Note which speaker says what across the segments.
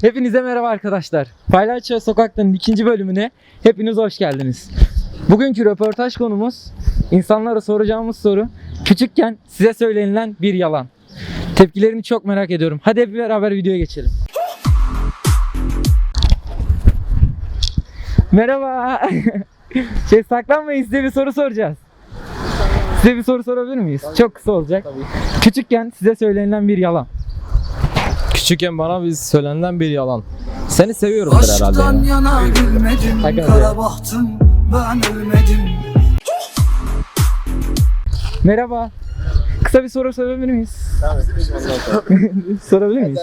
Speaker 1: Hepinize merhaba arkadaşlar. Paylaşçı Sokak'tan ikinci bölümüne hepiniz hoş geldiniz. Bugünkü röportaj konumuz insanlara soracağımız soru küçükken size söylenilen bir yalan. Tepkilerini çok merak ediyorum. Hadi hep beraber videoya geçelim. Merhaba. şey saklanmayın size bir soru soracağız. Size bir soru sorabilir miyiz? Çok kısa olacak. Küçükken size söylenilen bir yalan.
Speaker 2: Küçükken bana bir söylenen bir yalan. Seni seviyorumdur herhalde.
Speaker 3: Aşktan
Speaker 2: ya.
Speaker 3: yana gülmedim. Kara bahtım ben ölmedim
Speaker 1: Merhaba. Kısa bir soru sorabilir miyiz? Sorabilir miyiz?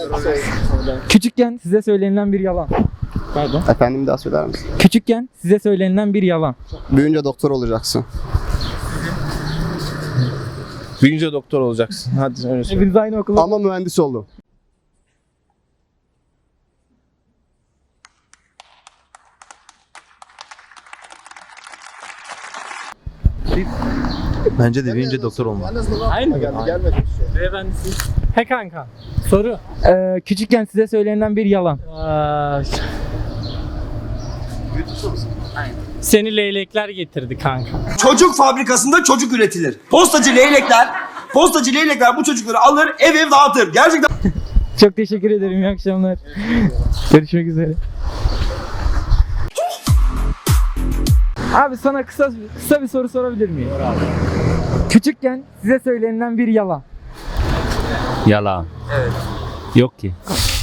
Speaker 1: Küçükken size söylenilen bir yalan. Pardon.
Speaker 4: Efendim bir daha söyler misin?
Speaker 1: Küçükken size söylenilen bir yalan.
Speaker 4: Büyünce doktor olacaksın.
Speaker 2: Büyünce doktor olacaksın. Hadi öyle söyle.
Speaker 1: Hepiniz aynı okula.
Speaker 4: Ama mühendis oldum.
Speaker 5: Bence de büyüyünce doktor olma.
Speaker 1: Aynı mı?
Speaker 6: He kanka. Soru.
Speaker 1: Ee, küçükken size söylenilen bir yalan.
Speaker 6: Aa, Seni leylekler getirdi kanka.
Speaker 7: Çocuk fabrikasında çocuk üretilir. Postacı leylekler, postacı leylekler bu çocukları alır, ev ev dağıtır. Gerçekten
Speaker 1: Çok teşekkür ederim. İyi akşamlar. Görüşmek üzere. Abi sana kısa kısa bir soru sorabilir miyim? Küçükken size söylenilen bir yalan.
Speaker 8: Yalan. Evet. Yok ki.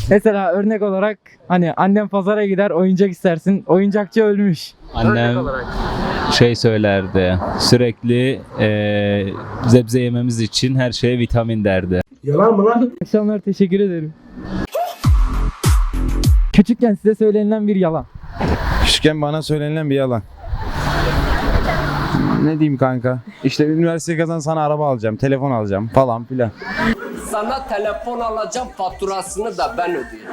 Speaker 1: Mesela örnek olarak hani annem pazara gider oyuncak istersin. Oyuncakçı ölmüş.
Speaker 8: Annem şey söylerdi. Sürekli eee zebze yememiz için her şeye vitamin derdi.
Speaker 1: Akşamlar teşekkür ederim. Küçükken size söylenilen bir yalan.
Speaker 2: Küçükken bana söylenilen bir yalan. Ne diyeyim kanka? İşte üniversite kazan sana araba alacağım, telefon alacağım falan filan.
Speaker 9: Sana telefon alacağım faturasını da ben ödeyeceğim.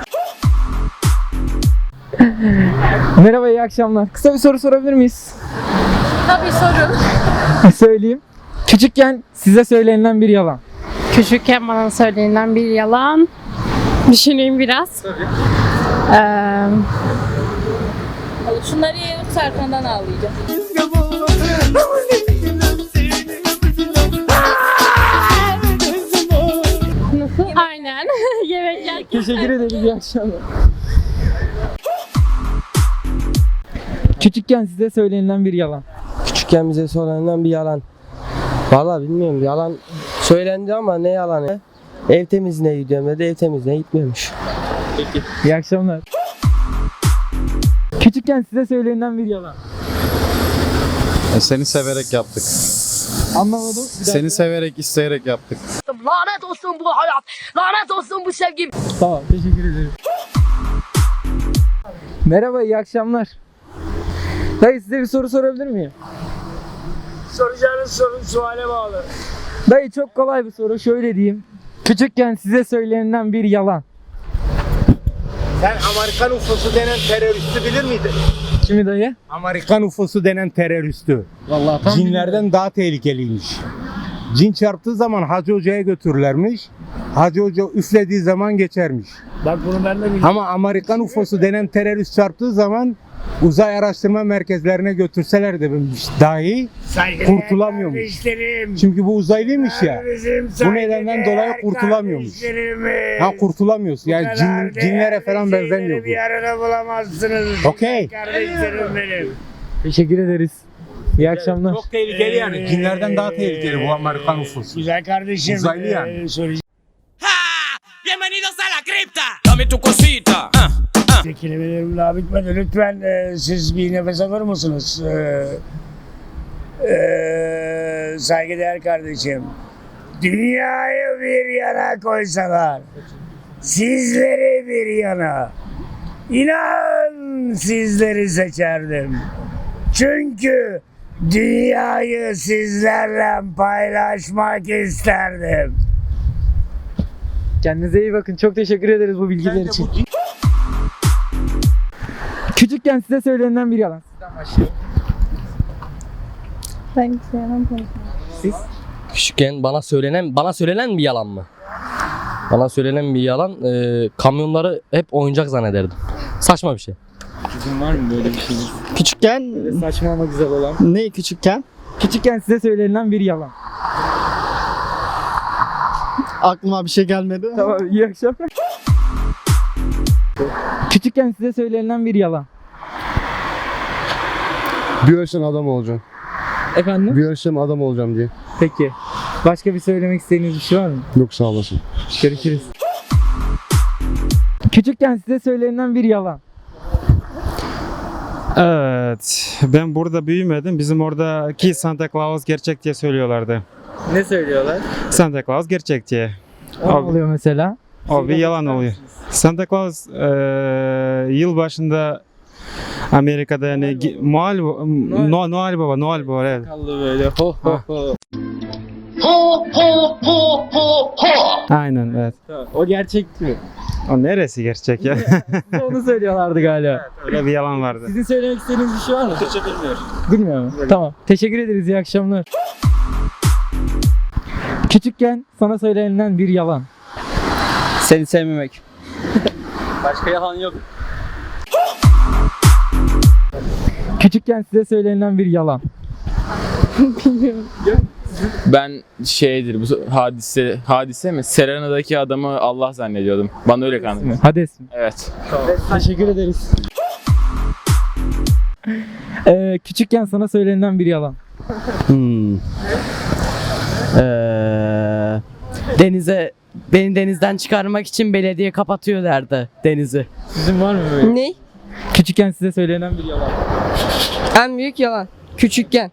Speaker 1: Merhaba iyi akşamlar. Kısa bir soru sorabilir miyiz?
Speaker 10: Tabii sorun.
Speaker 1: Söyleyeyim. Küçükken size söylenilen bir yalan.
Speaker 10: Küçükken bana söylenilen bir yalan. Düşüneyim biraz. Ee,
Speaker 11: Şunları yayıp Serkan'dan ağlayacağım.
Speaker 10: Nasıl? Aynen. Yemek yerken.
Speaker 1: Teşekkür ederim iyi akşamlar. Küçükken size söylenilen bir yalan.
Speaker 12: Küçükken bize söylenen bir yalan. Vallahi bilmiyorum yalan söylendi ama ne yalanı? Ev temizliğine gidiyorum dedi ev temizliğine gitmiyormuş.
Speaker 1: İyi akşamlar. Küçükken size söylenilen bir yalan.
Speaker 2: E, Seni severek yaptık.
Speaker 1: Anlamadım. Bir dakika.
Speaker 2: Seni severek, isteyerek yaptık.
Speaker 11: Lanet olsun bu hayat. Lanet olsun bu sevgi.
Speaker 1: Tamam teşekkür ederim. Merhaba iyi akşamlar. Dayı size bir soru sorabilir miyim?
Speaker 6: Soracağınız sorun suale bağlı.
Speaker 1: Dayı çok kolay bir soru şöyle diyeyim. Küçükken size söylenilen bir yalan.
Speaker 5: Sen Amerikan UFO'su denen teröristi bilir miydin?
Speaker 1: Kimi dayı?
Speaker 5: Amerikan UFO'su denen teröristi.
Speaker 1: Vallahi tam
Speaker 5: Cinlerden daha tehlikeliymiş. Cin çarptığı zaman Hacı Hoca'ya götürürlermiş. Hacı Hoca üflediği zaman geçermiş.
Speaker 6: Bak bunu ben de biliyorum.
Speaker 5: Ama Amerikan UFO'su denen terörist çarptığı zaman uzay araştırma merkezlerine götürseler de dahi kurtulamıyormuş. Çünkü bu uzaylıymış ya. Bu nedenden dolayı kurtulamıyormuş. Ha kurtulamıyoruz. Yani cin, cinlere falan benzemiyor bu.
Speaker 6: arada bulamazsınız.
Speaker 5: Okey.
Speaker 6: Kardeşlerim benim.
Speaker 1: Teşekkür ederiz. İyi akşamlar.
Speaker 5: Çok tehlikeli yani. Cinlerden daha tehlikeli bu Amerikan UFO'su.
Speaker 6: Güzel kardeşim.
Speaker 5: Uzaylı yani.
Speaker 6: e, soracağım.
Speaker 9: Bienvenidos a la cripta. Dame tu cosita.
Speaker 6: Kelimelerim daha bitmedi. Lütfen e, siz bir nefes alır mısınız? E, e, saygıdeğer kardeşim. Dünyayı bir yana koysalar, sizleri bir yana, inan sizleri seçerdim. Çünkü dünyayı sizlerle paylaşmak isterdim.
Speaker 1: Kendinize iyi bakın. Çok teşekkür ederiz bu bilgiler için. Küçükken size söylenilen bir yalan. Sizden başlayalım.
Speaker 10: Ben yalan
Speaker 12: Küçükken bana söylenen bana söylenen bir yalan mı? Bana söylenen bir yalan e, kamyonları hep oyuncak zannederdim. Saçma bir şey.
Speaker 1: Sizin var mı böyle bir şey?
Speaker 13: Küçükken
Speaker 1: Saçma ama güzel olan.
Speaker 13: ne küçükken?
Speaker 1: Küçükken size söylenilen bir yalan.
Speaker 13: Aklıma bir şey gelmedi.
Speaker 1: Tamam iyi akşamlar. Küçükken size söylenilen bir yalan.
Speaker 4: Bir yaştan adam olacağım.
Speaker 1: Efendim?
Speaker 4: Bir yaştan adam olacağım diye.
Speaker 1: Peki. Başka bir söylemek istediğiniz bir şey var mı?
Speaker 4: Yok sağ olasın.
Speaker 1: Görüşürüz. Küçükken size söylenilen bir yalan.
Speaker 14: Evet. Ben burada büyümedim. Bizim oradaki Santa Claus gerçek diye söylüyorlardı.
Speaker 1: Ne söylüyorlar?
Speaker 14: Santa Claus gerçek diye.
Speaker 1: O ne oluyor mesela?
Speaker 14: O bir yalan oluyor. Santa Claus eee yıl başında Amerika'da yani Noel, Noel, Noel Baba, Noel Baba evet.
Speaker 1: Kallı böyle ho ho ho.
Speaker 14: Aynen evet.
Speaker 1: O gerçek mi?
Speaker 14: O neresi gerçek ya?
Speaker 1: Onu söylüyorlardı galiba.
Speaker 14: Öyle bir yalan vardı.
Speaker 1: Sizin söylemek istediğiniz bir şey var mı? Teşekkür bilmiyorum. Bilmiyor mu? Tamam. Teşekkür ederiz. İyi akşamlar. Küçükken sana söylenilen bir yalan.
Speaker 13: Seni sevmemek.
Speaker 1: Başka yalan yok. Küçükken size söylenilen bir yalan.
Speaker 2: Ben şeydir bu hadise hadise mi? Serena'daki adamı Allah zannediyordum. Bana öyle kandı.
Speaker 1: Hades mi?
Speaker 2: Evet.
Speaker 1: Teşekkür ederiz. Ee, küçükken sana söylenilen bir yalan.
Speaker 12: Hmm. Ee, denize beni denizden çıkarmak için belediye kapatıyor derdi denizi.
Speaker 1: Sizin var mı böyle?
Speaker 10: Ne?
Speaker 1: Küçükken size söylenen bir yalan.
Speaker 10: En büyük yalan. Küçükken.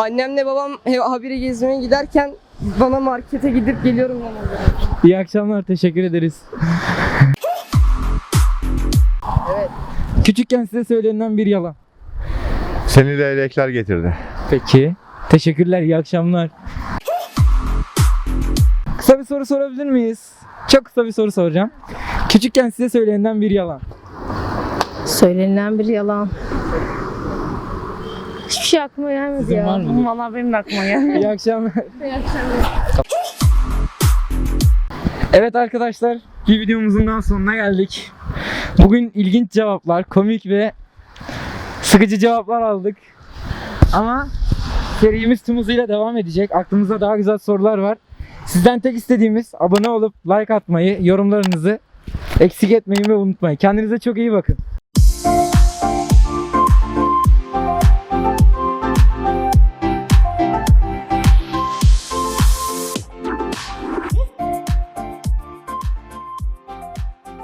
Speaker 10: Annemle babam habire gezmeye giderken bana markete gidip geliyorum ama.
Speaker 1: İyi akşamlar. Teşekkür ederiz. evet. Küçükken size söylenilen bir yalan.
Speaker 4: Seni leylekler getirdi.
Speaker 1: Peki. Teşekkürler. İyi akşamlar. Kısa bir soru sorabilir miyiz? Çok kısa bir soru soracağım. Küçükken size söylenilen bir yalan.
Speaker 10: Söylenilen bir yalan. Hiçbir şey aklıma gelmedi
Speaker 1: Sizin
Speaker 10: ya.
Speaker 1: var mı?
Speaker 10: Vallahi benim de aklıma gelmedi.
Speaker 1: İyi akşamlar.
Speaker 10: İyi akşamlar.
Speaker 1: Evet arkadaşlar, bir videomuzun daha sonuna geldik. Bugün ilginç cevaplar, komik ve sıkıcı cevaplar aldık. Ama serimiz tüm hızıyla devam edecek. Aklımızda daha güzel sorular var. Sizden tek istediğimiz abone olup like atmayı, yorumlarınızı eksik etmeyi ve unutmayın. Kendinize çok iyi bakın.